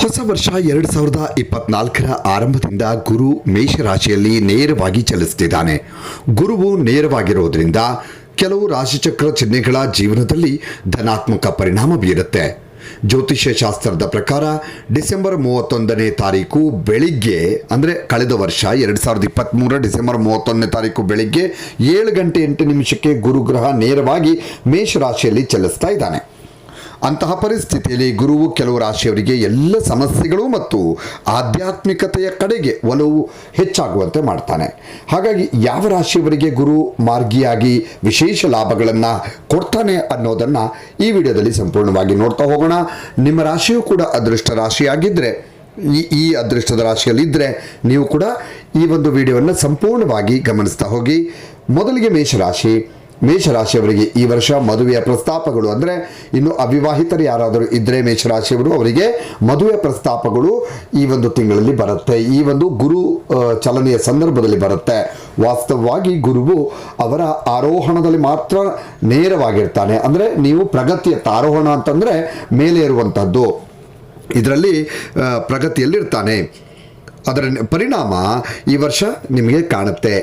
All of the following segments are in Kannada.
ಹೊಸ ವರ್ಷ ಎರಡು ಸಾವಿರದ ಇಪ್ಪತ್ನಾಲ್ಕರ ಆರಂಭದಿಂದ ಗುರು ಮೇಷರಾಶಿಯಲ್ಲಿ ನೇರವಾಗಿ ಚಲಿಸುತ್ತಿದ್ದಾನೆ. ಗುರುವು ನೇರವಾಗಿರುವುದರಿಂದ ಕೆಲವು ರಾಶಿಚಕ್ರ ಚಿಹ್ನೆಗಳ ಜೀವನದಲ್ಲಿ ಧನಾತ್ಮಕ ಪರಿಣಾಮ ಬೀರುತ್ತೆ. ಜ್ಯೋತಿಷ್ಯ ಶಾಸ್ತ್ರದ ಪ್ರಕಾರ ಡಿಸೆಂಬರ್ ಮೂವತ್ತೊಂದನೇ ತಾರೀಕು ಬೆಳಿಗ್ಗೆ, ಅಂದರೆ ಕಳೆದ ವರ್ಷ ಎರಡು ಸಾವಿರದ ಇಪ್ಪತ್ತ್ಮೂರ ಡಿಸೆಂಬರ್ ಮೂವತ್ತೊಂದನೇ ತಾರೀಕು ಬೆಳಿಗ್ಗೆ ಏಳು ಗಂಟೆ ಎಂಟು ನಿಮಿಷಕ್ಕೆ ಗುರುಗ್ರಹ ನೇರವಾಗಿ ಮೇಷರಾಶಿಯಲ್ಲಿ ಚಲಿಸ್ತಾ ಇದ್ದಾನೆ. ಅಂತಹ ಪರಿಸ್ಥಿತಿಯಲ್ಲಿ ಗುರುವು ಕೆಲವು ರಾಶಿಯವರಿಗೆ ಎಲ್ಲ ಸಮಸ್ಯೆಗಳು ಮತ್ತು ಆಧ್ಯಾತ್ಮಿಕತೆಯ ಕಡೆಗೆ ಒಲವು ಹೆಚ್ಚಾಗುವಂತೆ ಮಾಡ್ತಾನೆ. ಹಾಗಾಗಿ ಯಾವ ರಾಶಿಯವರಿಗೆ ಗುರು ಮಾರ್ಗಿಯಾಗಿ ವಿಶೇಷ ಲಾಭಗಳನ್ನು ಕೊಡ್ತಾನೆ ಅನ್ನೋದನ್ನು ಈ ವಿಡಿಯೋದಲ್ಲಿ ಸಂಪೂರ್ಣವಾಗಿ ನೋಡ್ತಾ ಹೋಗೋಣ. ನಿಮ್ಮ ರಾಶಿಯು ಕೂಡ ಅದೃಷ್ಟ ರಾಶಿಯಾಗಿದ್ದರೆ ಈ ಈ ಅದೃಷ್ಟದ ರಾಶಿಯಲ್ಲಿದ್ದರೆ ನೀವು ಕೂಡ ಈ ಒಂದು ವಿಡಿಯೋವನ್ನು ಸಂಪೂರ್ಣವಾಗಿ ಗಮನಿಸ್ತಾ ಹೋಗಿ. ಮೊದಲಿಗೆ ಮೇಷರಾಶಿ. ಮೇಷರಾಶಿಯವರಿಗೆ ಈ ವರ್ಷ ಮದುವೆಯ ಪ್ರಸ್ತಾಪಗಳು ಅಂದರೆ ಇನ್ನು ಅವಿವಾಹಿತರು ಯಾರಾದರೂ ಇದ್ದರೆ ಮೇಷರಾಶಿಯವರು ಅವರಿಗೆ ಮದುವೆ ಪ್ರಸ್ತಾಪಗಳು ಈ ಒಂದು ತಿಂಗಳಲ್ಲಿ ಬರುತ್ತೆ. ಈ ಒಂದು ಗುರು ಚಲನೆಯ ಸಂದರ್ಭದಲ್ಲಿ ಬರುತ್ತೆ. ವಾಸ್ತವವಾಗಿ ಗುರುವು ಅವರ ಆರೋಹಣದಲ್ಲಿ ಮಾತ್ರ ನೇರವಾಗಿರ್ತಾನೆ. ಅಂದರೆ ನೀವು ಪ್ರಗತಿಯ ಆರೋಹಣ ಅಂತಂದರೆ ಮೇಲೆ ಇರುವಂಥದ್ದು ಇದರಲ್ಲಿ ಪ್ರಗತಿಯಲ್ಲಿರ್ತಾನೆ. ಅದರ ಪರಿಣಾಮ ಈ ವರ್ಷ ನಿಮಗೆ ಕಾಣುತ್ತೆ.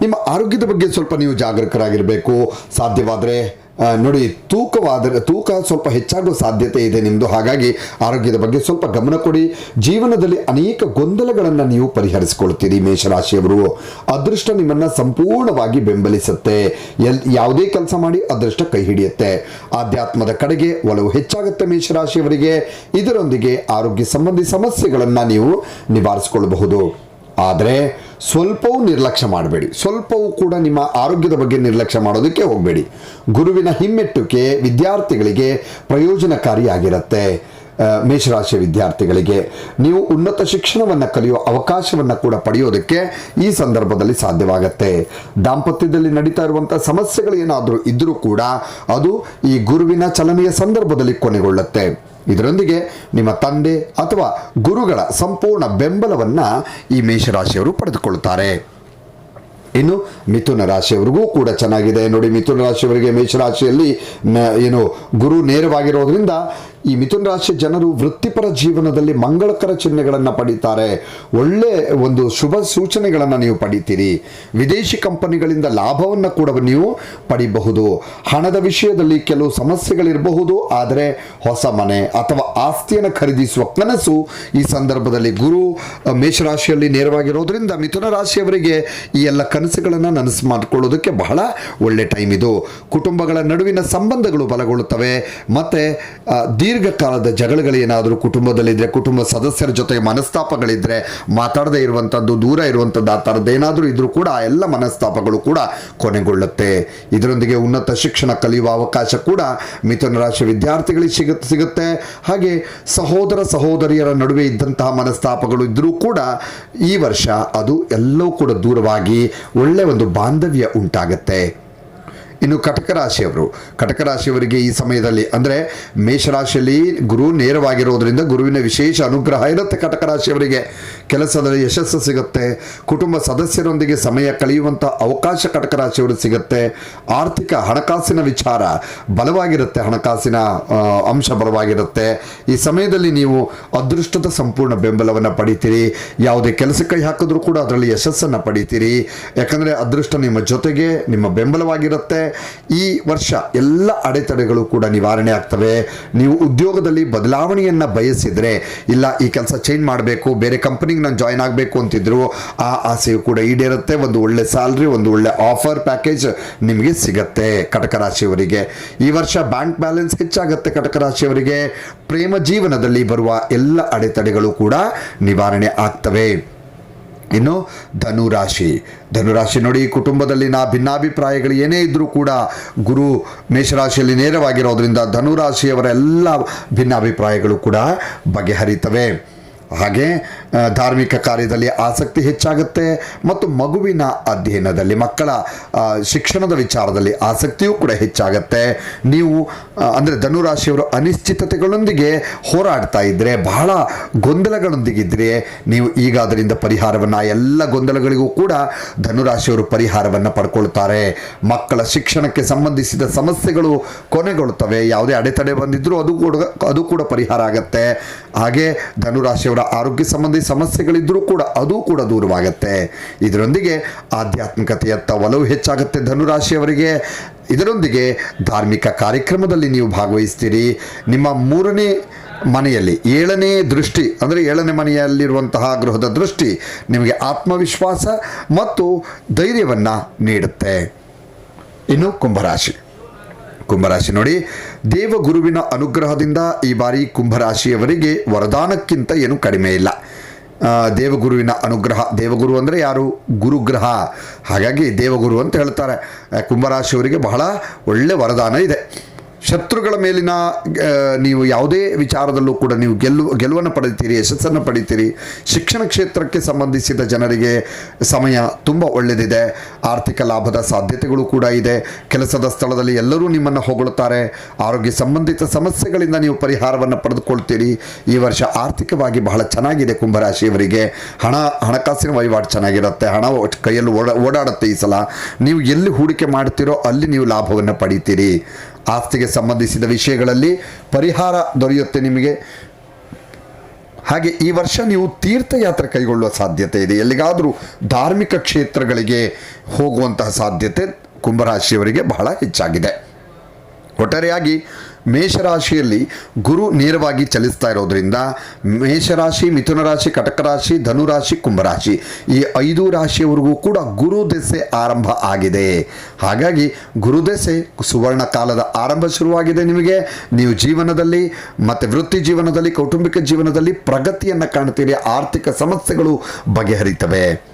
ನಿಮ್ಮ ಆರೋಗ್ಯದ ಬಗ್ಗೆ ಸ್ವಲ್ಪ ನೀವು ಜಾಗರೂಕರಾಗಿರಬೇಕು. ಸಾಧ್ಯವಾದರೆ ನೋಡಿ, ತೂಕವಾದರೆ, ತೂಕ ಸ್ವಲ್ಪ ಹೆಚ್ಚಾಗುವ ಸಾಧ್ಯತೆ ಇದೆ ನಿಮ್ಮದು ಹಾಗಾಗಿ ಆರೋಗ್ಯದ ಬಗ್ಗೆ ಸ್ವಲ್ಪ ಗಮನ ಕೊಡಿ. ಜೀವನದಲ್ಲಿ ಅನೇಕ ಗೊಂದಲಗಳನ್ನು ನೀವು ಪರಿಹರಿಸಿಕೊಳ್ತೀರಿ ಮೇಷರಾಶಿಯವರು. ಅದೃಷ್ಟ ನಿಮ್ಮನ್ನು ಸಂಪೂರ್ಣವಾಗಿ ಬೆಂಬಲಿಸುತ್ತೆ. ಎಲ್, ಯಾವುದೇ ಕೆಲಸ ಮಾಡಿ ಅದೃಷ್ಟ ಕೈ ಹಿಡಿಯುತ್ತೆ. ಆಧ್ಯಾತ್ಮದ ಕಡೆಗೆ ಒಲವು ಹೆಚ್ಚಾಗುತ್ತೆ ಮೇಷರಾಶಿಯವರಿಗೆ. ಇದರೊಂದಿಗೆ ಆರೋಗ್ಯ ಸಂಬಂಧಿ ಸಮಸ್ಯೆಗಳನ್ನು ನೀವು ನಿವಾರಿಸಿಕೊಳ್ಳಬಹುದು. ಆದರೆ ಸ್ವಲ್ಪವೂ ನಿರ್ಲಕ್ಷ್ಯ ಮಾಡಬೇಡಿ. ಸ್ವಲ್ಪವೂ ಕೂಡ ನಿಮ್ಮ ಆರೋಗ್ಯದ ಬಗ್ಗೆ ನಿರ್ಲಕ್ಷ್ಯ ಮಾಡೋದಕ್ಕೆ ಹೋಗಬೇಡಿ. ಗುರುವಿನ ಹಿಮ್ಮೆಟ್ಟುಗೆ ವಿದ್ಯಾರ್ಥಿಗಳಿಗೆ ಪ್ರಯೋಜನಕಾರಿಯಾಗಿರುತ್ತೆ. ಆ, ಮೇಷರಾಶಿಯ ವಿದ್ಯಾರ್ಥಿಗಳಿಗೆ ನೀವು ಉನ್ನತ ಶಿಕ್ಷಣವನ್ನು ಕಲಿಯುವ ಅವಕಾಶವನ್ನು ಕೂಡ ಪಡೆಯೋದಕ್ಕೆ ಈ ಸಂದರ್ಭದಲ್ಲಿ ಸಾಧ್ಯವಾಗುತ್ತೆ. ದಾಂಪತ್ಯದಲ್ಲಿ ನಡೀತಾ ಇರುವಂಥ ಸಮಸ್ಯೆಗಳು ಏನಾದರೂ ಇದ್ದರೂ ಕೂಡ ಅದು ಈ ಗುರುವಿನ ಚಲನೆಯ ಸಂದರ್ಭದಲ್ಲಿ ಕೊನೆಗೊಳ್ಳುತ್ತೆ. ಇದರೊಂದಿಗೆ ನಿಮ್ಮ ತಂದೆ ಅಥವಾ ಗುರುಗಳ ಸಂಪೂರ್ಣ ಬೆಂಬಲವನ್ನು ಈ ಮೇಷರಾಶಿಯವರು ಪಡೆದುಕೊಳ್ಳುತ್ತಾರೆ. ಇನ್ನು ಮಿಥುನ ರಾಶಿಯವರಿಗೂ ಕೂಡ ಚೆನ್ನಾಗಿದೆ. ನೋಡಿ ಮಿಥುನ ರಾಶಿಯವರಿಗೆ ಮೇಷರಾಶಿಯಲ್ಲಿ ಏನು ಗುರು ನೇರವಾಗಿರೋದ್ರಿಂದ ಈ ಮಿಥುನ ರಾಶಿ ಜನರು ವೃತ್ತಿಪರ ಜೀವನದಲ್ಲಿ ಮಂಗಳಕರ ಚಿಹ್ನೆಗಳನ್ನು ಪಡೀತಾರೆ. ಒಳ್ಳೆ ಒಂದು ಶುಭ ಸೂಚನೆಗಳನ್ನು ನೀವು ಪಡಿತೀರಿ. ವಿದೇಶಿ ಕಂಪನಿಗಳಿಂದ ಲಾಭವನ್ನು ಕೂಡ ನೀವು ಪಡಿಬಹುದು. ಹಣದ ವಿಷಯದಲ್ಲಿ ಕೆಲವು ಸಮಸ್ಯೆಗಳಿರಬಹುದು. ಆದರೆ ಹೊಸ ಮನೆ ಅಥವಾ ಆಸ್ತಿಯನ್ನು ಖರೀದಿಸುವ ಕನಸು ಈ ಸಂದರ್ಭದಲ್ಲಿ ಗುರು ಮೇಷರಾಶಿಯಲ್ಲಿ ನೇರವಾಗಿರೋದ್ರಿಂದ ಮಿಥುನ ರಾಶಿಯವರಿಗೆ ಈ ಎಲ್ಲ ಕನಸುಗಳನ್ನು ನನಸು ಮಾಡಿಕೊಳ್ಳೋದಕ್ಕೆ ಬಹಳ ಒಳ್ಳೆ ಟೈಮ್ ಇದು. ಕುಟುಂಬಗಳ ನಡುವಿನ ಸಂಬಂಧಗಳು ಬಲಗೊಳ್ಳುತ್ತವೆ. ಮತ್ತು ದೀರ್ಘಕಾಲದ ಜಗಳಗಳೇನಾದರೂ ಕುಟುಂಬದಲ್ಲಿದ್ದರೆ ಕುಟುಂಬ ಸದಸ್ಯರ ಜೊತೆ ಮನಸ್ತಾಪಗಳಿದ್ದರೆ ಮಾತಾಡದೇ ಇರುವಂಥದ್ದು ದೂರ ಇರುವಂಥದ್ದು ಆ ಥರದ್ದೇನಾದರೂ ಇದ್ರೂ ಕೂಡ ಆ ಎಲ್ಲ ಮನಸ್ತಾಪಗಳು ಕೂಡ ಕೊನೆಗೊಳ್ಳುತ್ತೆ. ಇದರೊಂದಿಗೆ ಉನ್ನತ ಶಿಕ್ಷಣ ಕಲಿಯುವ ಅವಕಾಶ ಕೂಡ ಮಿಥುನ ರಾಶಿ ವಿದ್ಯಾರ್ಥಿಗಳಿಗೆ ಸಿಗ ಸಿಗುತ್ತೆ. ಹಾಗೆ ಸಹೋದರ ಸಹೋದರಿಯರ ನಡುವೆ ಇದ್ದಂತಹ ಮನಸ್ತಾಪಗಳು ಇದ್ದರೂ ಕೂಡ ಈ ವರ್ಷ ಅದು ಎಲ್ಲವೂ ಕೂಡ ದೂರವಾಗಿ ಒಳ್ಳೆಯ ಒಂದು ಬಾಂಧವ್ಯ ಉಂಟಾಗತ್ತೆ. ಇನ್ನು ಕಟಕ ರಾಶಿಯವರು. ಕಟಕ ರಾಶಿಯವರಿಗೆ ಈ ಸಮಯದಲ್ಲಿ ಅಂದರೆ ಮೇಷರಾಶಿಯಲ್ಲಿ ಗುರು ನೇರವಾಗಿರೋದ್ರಿಂದ ಗುರುವಿನ ವಿಶೇಷ ಅನುಗ್ರಹ ಇರುತ್ತೆ ಕಟಕ ರಾಶಿಯವರಿಗೆ. ಕೆಲಸದಲ್ಲಿ ಯಶಸ್ಸು ಸಿಗುತ್ತೆ. ಕುಟುಂಬ ಸದಸ್ಯರೊಂದಿಗೆ ಸಮಯ ಕಳೆಯುವಂಥ ಅವಕಾಶ ಕಟಕ ರಾಶಿಯವರು ಸಿಗುತ್ತೆ. ಆರ್ಥಿಕ ಹಣಕಾಸಿನ ವಿಚಾರ ಬಲವಾಗಿರುತ್ತೆ, ಹಣಕಾಸಿನ ಅಂಶ ಬಲವಾಗಿರುತ್ತೆ. ಈ ಸಮಯದಲ್ಲಿ ನೀವು ಅದೃಷ್ಟದ ಸಂಪೂರ್ಣ ಬೆಂಬಲವನ್ನು ಪಡಿತೀರಿ. ಯಾವುದೇ ಕೆಲಸ ಕೈ ಹಾಕಿದ್ರೂ ಕೂಡ ಅದರಲ್ಲಿ ಯಶಸ್ಸನ್ನು ಪಡಿತೀರಿ. ಯಾಕಂದರೆ ಅದೃಷ್ಟ ನಿಮ್ಮ ಜೊತೆಗೆ ನಿಮ್ಮ ಬೆಂಬಲವಾಗಿರುತ್ತೆ. ಈ ವರ್ಷ ಎಲ್ಲ ಅಡೆತಡೆಗಳು ಕೂಡ ನಿವಾರಣೆ ಆಗ್ತವೆ. ನೀವು ಉದ್ಯೋಗದಲ್ಲಿ ಬದಲಾವಣೆಯನ್ನು ಬಯಸಿದರೆ, ಇಲ್ಲ ಈ ಕೆಲಸ ಚೇಂಜ್ ಮಾಡಬೇಕು, ಬೇರೆ ಕಂಪನಿಗೆ ನಾನು ಜಾಯ್ನ್ ಆಗಬೇಕು ಅಂತಿದ್ರು, ಆ ಆಸೆಯು ಕೂಡ ಈಡೇರುತ್ತೆ. ಒಂದು ಒಳ್ಳೆ ಸ್ಯಾಲ್ರಿ ಒಂದು ಒಳ್ಳೆ ಆಫರ್ ಪ್ಯಾಕೇಜ್ ನಿಮಗೆ ಸಿಗತ್ತೆ ಕಟಕ ರಾಶಿಯವರಿಗೆ. ಈ ವರ್ಷ ಬ್ಯಾಂಕ್ ಬ್ಯಾಲೆನ್ಸ್ ಹೆಚ್ಚಾಗುತ್ತೆ ಕಟಕ ರಾಶಿಯವರಿಗೆ. ಪ್ರೇಮ ಜೀವನದಲ್ಲಿ ಬರುವ ಎಲ್ಲ ಅಡೆತಡೆಗಳು ಕೂಡ ನಿವಾರಣೆ ಆಗ್ತವೆ. ಇನ್ನು ಧನುರಾಶಿ. ಧನುರಾಶಿ ನೋಡಿ ಕುಟುಂಬದಲ್ಲಿನ ಭಿನ್ನಾಭಿಪ್ರಾಯಗಳು ಏನೇ ಇದ್ದರೂ ಕೂಡ ಗುರು ಮೇಷರಾಶಿಯಲ್ಲಿ ನೇರವಾಗಿರೋದ್ರಿಂದ ಧನುರಾಶಿಯವರ ಎಲ್ಲ ಭಿನ್ನಾಭಿಪ್ರಾಯಗಳು ಕೂಡ ಬಗೆಹರಿತವೆ. ಹಾಗೆ ಧಾರ್ಮಿಕ ಕಾರ್ಯದಲ್ಲಿ ಆಸಕ್ತಿ ಹೆಚ್ಚಾಗುತ್ತೆ ಮತ್ತು ಮಗುವಿನ ಅಧ್ಯಯನದಲ್ಲಿ ಮಕ್ಕಳ ಶಿಕ್ಷಣದ ವಿಚಾರದಲ್ಲಿ ಆಸಕ್ತಿಯೂ ಕೂಡ ಹೆಚ್ಚಾಗುತ್ತೆ. ನೀವು ಅಂದರೆ ಧನುರಾಶಿಯವರು ಅನಿಶ್ಚಿತತೆಗಳೊಂದಿಗೆ ಹೋರಾಡ್ತಾ ಇದ್ದರೆ ಬಹಳ ಗೊಂದಲಗಳೊಂದಿಗಿದ್ರೆ, ನೀವು ಈಗ ಅದರಿಂದ ಪರಿಹಾರವನ್ನು, ಎಲ್ಲ ಗೊಂದಲಗಳಿಗೂ ಕೂಡ ಧನುರಾಶಿಯವರು ಪರಿಹಾರವನ್ನು ಪಡ್ಕೊಳ್ತಾರೆ. ಮಕ್ಕಳ ಶಿಕ್ಷಣಕ್ಕೆ ಸಂಬಂಧಿಸಿದ ಸಮಸ್ಯೆಗಳು ಕೊನೆಗೊಳ್ತವೆ. ಯಾವುದೇ ಅಡೆತಡೆ ಬಂದಿದ್ದರೂ ಅದು ಕೂಡ ಅದು ಕೂಡ ಪರಿಹಾರ ಆಗುತ್ತೆ. ಹಾಗೆ ಧನುರಾಶಿಯವರ ಆರೋಗ್ಯ ಸಂಬಂಧಿ ಸಮಸ್ಯೆಗಳಿದ್ದರೂ ಕೂಡ ಅದು ಕೂಡ ದೂರವಾಗುತ್ತೆ. ಇದರೊಂದಿಗೆ ಆಧ್ಯಾತ್ಮಿಕತೆಯತ್ತ ಒಲವು ಹೆಚ್ಚಾಗುತ್ತೆ ಧನುರಾಶಿಯವರಿಗೆ. ಇದರೊಂದಿಗೆ ಧಾರ್ಮಿಕ ಕಾರ್ಯಕ್ರಮದಲ್ಲಿ ನೀವು ಭಾಗವಹಿಸ್ತೀರಿ. ನಿಮ್ಮ ಮೂರನೇ ಮನೆಯಲ್ಲಿ ಏಳನೇ ದೃಷ್ಟಿ, ಅಂದರೆ ಏಳನೇ ಮನೆಯಲ್ಲಿರುವಂತಹ ಗೃಹದ ದೃಷ್ಟಿ, ನಿಮಗೆ ಆತ್ಮವಿಶ್ವಾಸ ಮತ್ತು ಧೈರ್ಯವನ್ನು ನೀಡುತ್ತೆ. ಇನ್ನು ಕುಂಭರಾಶಿ. ಕುಂಭರಾಶಿ ನೋಡಿ, ದೇವಗುರುವಿನ ಅನುಗ್ರಹದಿಂದ ಈ ಬಾರಿ ಕುಂಭರಾಶಿಯವರಿಗೆ ವರದಾನಕ್ಕಿಂತ ಏನು ಕಡಿಮೆ ಇಲ್ಲ. ದೇವಗುರುವಿನ ಅನುಗ್ರಹ. ದೇವಗುರು ಅಂದರೆ ಯಾರು? ಗುರುಗ್ರಹ. ಹಾಗಾಗಿ ದೇವಗುರು ಅಂತ ಹೇಳ್ತಾರೆ. ಕುಂಭರಾಶಿಯವರಿಗೆ ಬಹಳ ಒಳ್ಳೆ ವರದಾನ ಇದೆ. ಶತ್ರುಗಳ ಮೇಲಿನ ನೀವು ಯಾವುದೇ ವಿಚಾರದಲ್ಲೂ ಕೂಡ ನೀವು ಗೆಲ್ಲು, ಗೆಲುವನ್ನು ಪಡೀತೀರಿ ಯಶಸ್ಸನ್ನು ಪಡೀತೀರಿ ಶಿಕ್ಷಣ ಕ್ಷೇತ್ರಕ್ಕೆ ಸಂಬಂಧಿಸಿದ ಜನರಿಗೆ ಸಮಯ ತುಂಬ ಒಳ್ಳೆಯದಿದೆ ಆರ್ಥಿಕ ಲಾಭದ ಸಾಧ್ಯತೆಗಳು ಕೂಡ ಇದೆ. ಕೆಲಸದ ಸ್ಥಳದಲ್ಲಿ ಎಲ್ಲರೂ ನಿಮ್ಮನ್ನು ಹೊಗಳುತ್ತಾರೆ. ಆರೋಗ್ಯ ಸಂಬಂಧಿತ ಸಮಸ್ಯೆಗಳಿಂದ ನೀವು ಪರಿಹಾರವನ್ನು ಪಡೆದುಕೊಳ್ತೀರಿ. ಈ ವರ್ಷ ಆರ್ಥಿಕವಾಗಿ ಬಹಳ ಚೆನ್ನಾಗಿದೆ ಕುಂಭರಾಶಿಯವರಿಗೆ. ಹಣ, ಹಣಕಾಸಿನ ವಹಿವಾಟು ಚೆನ್ನಾಗಿರುತ್ತೆ. ಹಣ ಕೈಯಲ್ಲಿ ಓಡಾಡುತ್ತೆ ಈ ಸಲ. ನೀವು ಎಲ್ಲಿ ಹೂಡಿಕೆ ಮಾಡ್ತೀರೋ ಅಲ್ಲಿ ನೀವು ಲಾಭವನ್ನು ಪಡಿತೀರಿ. ಆಸ್ತಿಗೆ ಸಂಬಂಧಿಸಿದ ವಿಷಯಗಳಲ್ಲಿ ಪರಿಹಾರ ದೊರೆಯುತ್ತೆ ನಿಮಗೆ. ಹಾಗೆ ಈ ವರ್ಷ ನೀವು ತೀರ್ಥಯಾತ್ರೆ ಕೈಗೊಳ್ಳುವ ಸಾಧ್ಯತೆ ಇದೆ. ಎಲ್ಲಿಗಾದರೂ ಧಾರ್ಮಿಕ ಕ್ಷೇತ್ರಗಳಿಗೆ ಹೋಗುವಂತಹ ಸಾಧ್ಯತೆ ಕುಂಭರಾಶಿಯವರಿಗೆ ಬಹಳ ಹೆಚ್ಚಾಗಿದೆ. ಒಟ್ಟಾರೆಯಾಗಿ ಮೇಷರಾಶಿಯಲ್ಲಿ ಗುರು ನೇರವಾಗಿ ಚಲಿಸ್ತಾ ಇರೋದ್ರಿಂದ ಮೇಷರಾಶಿ, ಮಿಥುನ ರಾಶಿ, ಕಟಕ ರಾಶಿ ಧನುರಾಶಿ ಕುಂಭರಾಶಿ ಈ ಐದು ರಾಶಿಯವರೆಗೂ ಕೂಡ ಗುರು ದೆಸೆ ಆರಂಭ ಆಗಿದೆ. ಹಾಗಾಗಿ ಗುರು ದೆಸೆ ಸುವರ್ಣ ಕಾಲದ ಆರಂಭ ಶುರುವಾಗಿದೆ ನಿಮಗೆ. ನೀವು ಜೀವನದಲ್ಲಿ ಮತ್ತು ವೃತ್ತಿ ಜೀವನದಲ್ಲಿ, ಕೌಟುಂಬಿಕ ಜೀವನದಲ್ಲಿ ಪ್ರಗತಿಯನ್ನು ಕಾಣ್ತೀರಿ ಆರ್ಥಿಕ ಸಮಸ್ಯೆಗಳು ಬಗೆಹರಿತವೆ.